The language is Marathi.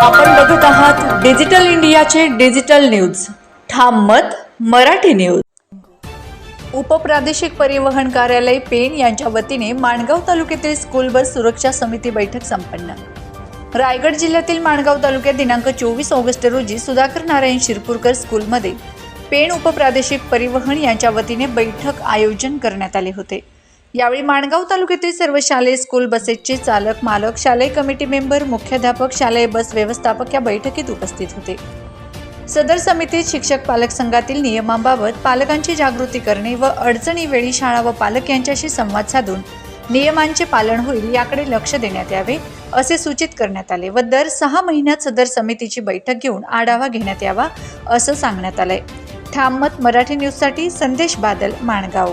आपण बघूत आहात डिजिटल इंडियाचे डिजिटल न्यूज. ठाम मत मराठी न्यूज. उपप्रादेशिक परिवहन कार्यालय पेण यांच्या वतीने माणगाव तालुक्यातील स्कूल बस सुरक्षा समिती बैठक संपन्न. रायगड जिल्ह्यातील माणगाव तालुक्यात दिनांक चोवीस ऑगस्ट रोजी सुधाकर नारायण शिरपूरकर स्कूलमध्ये पेण उपप्रादेशिक परिवहन यांच्या वतीने बैठक आयोजन करण्यात आले होते. यावेळी माणगाव तालुक्यातील सर्व शालेय स्कूल बसेसचे चालक मालक शालेय कमिटी मेंबर मुख्याध्यापक शालेय बस व्यवस्थापक या बैठकीत उपस्थित होते. सदर समितीत शिक्षक पालक संघातील नियमांबाबत पालकांची जागृती करणे व अडचणीवेळी शाळा व पालक यांच्याशी संवाद साधून नियमांचे पालन होईल याकडे लक्ष देण्यात यावे असे सूचित करण्यात आले व दर सहा महिन्यात सदर समितीची बैठक घेऊन आढावा घेण्यात यावा असं सांगण्यात आलंय. ठाममत मराठी न्यूजसाठी संदेश बादल माणगाव.